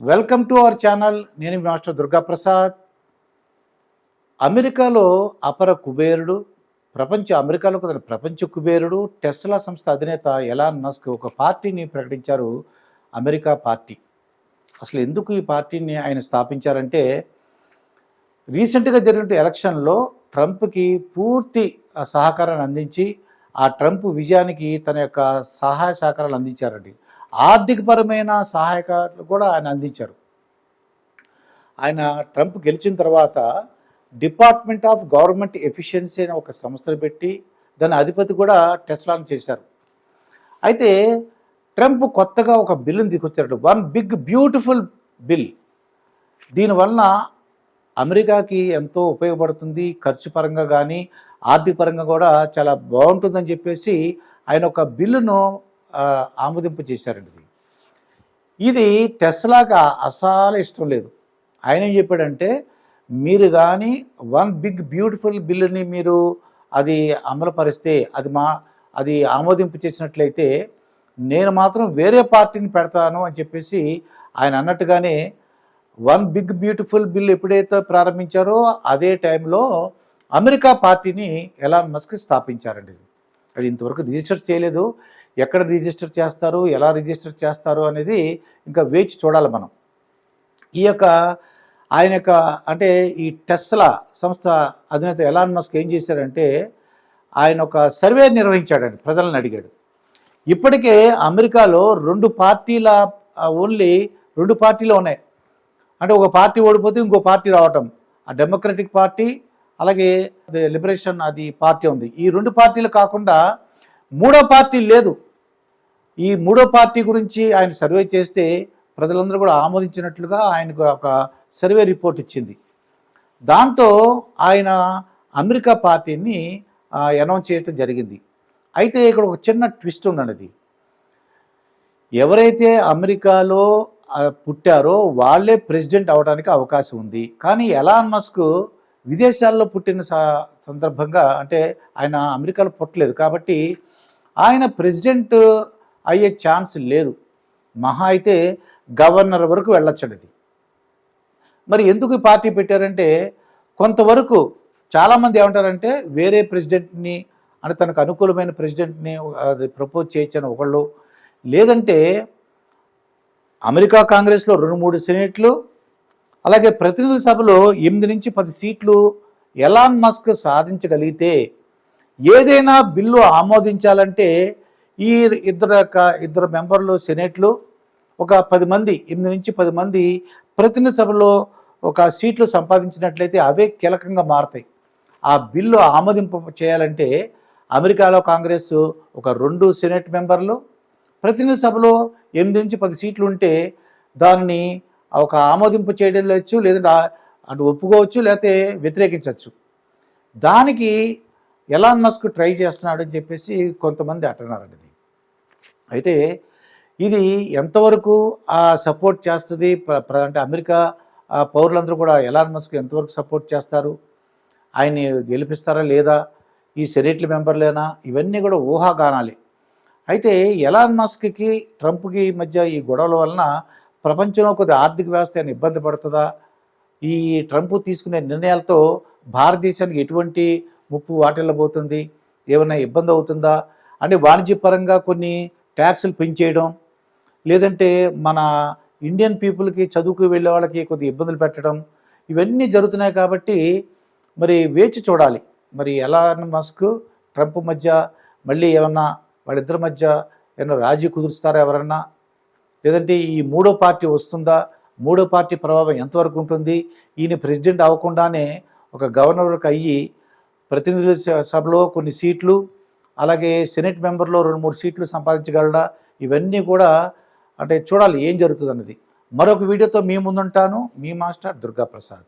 Welcome to our channel. నేను master Durgaprasad. అమెరికాలో అపర కుబేరుడు ప్రపంచ అమెరికాలో కుదిరిన ప్రపంచ కుబేరుడు టెస్లా సంస్థ అధినేత ఎలాన్ మస్క్ ఒక పార్టీని ప్రకటించారు అమెరికా పార్టీ. అసలు ఎందుకు ఈ పార్టీని ఆయన స్థాపించారంటే రీసెంట్గా జరిగిన ఎలక్షన్లో ట్రంప్కి పూర్తి సహకారాన్ని అందించి ఆ ట్రంప్ విజయానికి తన యొక్క సహాయ సహకారాలు అందించారండి. ఆర్థికపరమైన సహాయకాలు కూడా ఆయన అందించారు. ఆయన ట్రంప్ గెలిచిన తర్వాత డిపార్ట్మెంట్ ఆఫ్ గవర్నమెంట్ ఎఫిషియన్సీ అనే ఒక సంస్థను పెట్టి దాని అధిపతి కూడా టెస్లాన్ చేశారు. అయితే ట్రంప్ కొత్తగా ఒక బిల్లును తీసుకొచ్చారు వన్ బిగ్ బ్యూటిఫుల్ బిల్. దీనివలన అమెరికాకి ఎంతో ఉపయోగపడుతుంది. ఖర్చు పరంగా కానీ ఆర్థిక పరంగా కూడా చాలా బాగుంటుందని చెప్పేసి ఆయన ఒక బిల్లును ఆమోదింపు చేశారండి ఇది. ఇది టెస్లాకి అసలు ఇష్టం లేదు. ఆయన ఏం చెప్పాడంటే మీరు కానీ వన్ బిగ్ బ్యూటిఫుల్ బిల్లుని మీరు అది అమలుపరిస్తే అది మా అది ఆమోదింపు చేసినట్లయితే నేను మాత్రం వేరే పార్టీని పెడతాను అని చెప్పేసి ఆయన అన్నట్టుగానే వన్ బిగ్ బ్యూటిఫుల్ బిల్ ఎప్పుడైతే ప్రారంభించారో అదే టైంలో అమెరికా పార్టీని ఎలాన్ మస్క్ స్థాపించారండి. అది ఇంతవరకు రిజిస్టర్ చేయలేదు. ఎక్కడ రిజిస్టర్ చేస్తారు ఎలా రిజిస్టర్ చేస్తారు అనేది ఇంకా వేచి చూడాలి మనం. ఈ యొక్క ఆయన యొక్క అంటే ఈ టెస్లా సంస్థ అధినేత ఎలాన్ మస్క్ ఏం చేశాడంటే ఆయన ఒక సర్వే నిర్వహించాడండి ప్రజలను అడిగాడు. ఇప్పటికే అమెరికాలో రెండు పార్టీల ఓన్లీ రెండు పార్టీలు ఉన్నాయి. అంటే ఒక పార్టీ ఓడిపోతే ఇంకో పార్టీ రావటం. ఆ డెమోక్రటిక్ పార్టీ అలాగే లిబరేషన్ అది పార్టీ ఉంది. ఈ రెండు పార్టీలు కాకుండా మూడో పార్టీ లేదు. ఈ మూడో పార్టీ గురించి ఆయన సర్వే చేస్తే ప్రజలందరూ కూడా ఆమోదించినట్లుగా ఆయనకు ఒక సర్వే రిపోర్ట్ ఇచ్చింది. దాంతో ఆయన అమెరికా పార్టీని అనౌన్స్ చేయడం జరిగింది. అయితే ఇక్కడ ఒక చిన్న ట్విస్ట్ ఉందన్నది. అది ఎవరైతే అమెరికాలో పుట్టారో వాళ్ళే ప్రెసిడెంట్ అవడానికి అవకాశం ఉంది. కానీ ఎలాన్ మస్క్ విదేశాల్లో పుట్టిన స- సందర్భంగా అంటే ఆయన అమెరికాలో పుట్టలేదు. కాబట్టి ఆయన ప్రెసిడెంట్ అయ్యే ఛాన్స్ లేదు. మహా అయితే గవర్నర్ వరకు వెళ్ళొచ్చండి అది మరి ఎందుకు ఈ పార్టీ పెట్టారంటే కొంతవరకు చాలామంది ఏమంటారంటే వేరే ప్రెసిడెంట్ని అంటే తనకు అనుకూలమైన ప్రెసిడెంట్ని అది ప్రపోజ్ చేయొచ్చని ఒకళ్ళు. లేదంటే అమెరికా కాంగ్రెస్లో రెండు మూడు సెనేట్లు అలాగే ప్రతినిధుల సభలో ఎనిమిది నుంచి పది సీట్లు ఎలాన్ మస్క్ సాధించగలిగితే ఏదైనా బిల్లు ఆమోదించాలంటే ఈ ఇద్దరు యొక్క ఇద్దరు మెంబర్లు సెనేట్లు ఒక పది మంది ఎనిమిది నుంచి పది మంది ప్రతినిధి సభలో ఒక సీట్లు సంపాదించినట్లయితే అవే కీలకంగా మారతాయి. ఆ బిల్లు ఆమోదింపు చేయాలంటే అమెరికాలో కాంగ్రెస్ ఒక రెండు సెనేట్ మెంబర్లు ప్రతినిధి సభలో ఎనిమిది నుంచి పది సీట్లు ఉంటే దాన్ని ఒక ఆమోదింపు చేయడం లేదు లేదంటే అంటే అటు ఒప్పుకోవచ్చు లేకపోతే వ్యతిరేకించవచ్చు. దానికి ఎలాన్ మస్క్ ట్రై చేస్తున్నాడు అని చెప్పేసి కొంతమంది అంటున్నారండి ఇది. అయితే ఇది ఎంతవరకు సపోర్ట్ చేస్తుంది? ప్ర- అంటే అమెరికా పౌరులందరూ కూడా ఎలాన్ మస్క్ ఎంతవరకు సపోర్ట్ చేస్తారు? ఆయన్ని గెలిపిస్తారా లేదా? ఈ సెనేట్ల మెంబర్లేనా? ఇవన్నీ కూడా ఊహాగానాలే. అయితే ఎలాన్ మస్క్కి ట్రంప్కి మధ్య ఈ గొడవల వలన ప్రపంచంలో కొద్ది ఆర్థిక వ్యవస్థ ఇబ్బంది పడుతుందా? ఈ ట్రంప్ తీసుకునే నిర్ణయాలతో భారతదేశానికి ఎటువంటి ముప్పు వాటిల్లో పోతుంది ఏమైనా ఇబ్బంది అవుతుందా అంటే వాణిజ్యపరంగా కొన్ని ట్యాక్సులు పెంచేయడం లేదంటే మన ఇండియన్ పీపుల్కి చదువుకు వెళ్ళే వాళ్ళకి కొద్ది ఇబ్బందులు పెట్టడం ఇవన్నీ జరుగుతున్నాయి కాబట్టి మరి వేచి చూడాలి. మరి ఎలాన్ మస్క్ ట్రంప్ మధ్య మళ్ళీ ఏమన్నా వాళ్ళిద్దరి మధ్య ఏమన్నా రాజీ కుదురుస్తారా ఎవరన్నా? లేదంటే ఈ మూడో పార్టీ వస్తుందా? మూడో పార్టీ ప్రభావం ఎంతవరకు ఉంటుంది? ఈయన ప్రెసిడెంట్ అవ్వకుండానే ఒక గవర్నర్కి అయ్యి ప్రతినిధుల స- సభలో కొన్ని సీట్లు అలాగే సెనెట్ మెంబర్లో రెండు మూడు సీట్లు సంపాదించగలడా? ఇవన్నీ కూడా అంటే చూడాలి ఏం జరుగుతుంది అన్నది మరొక వీడియోతో మీ ముందుంటాను. మీ మాస్టర్ దుర్గా ప్రసాద్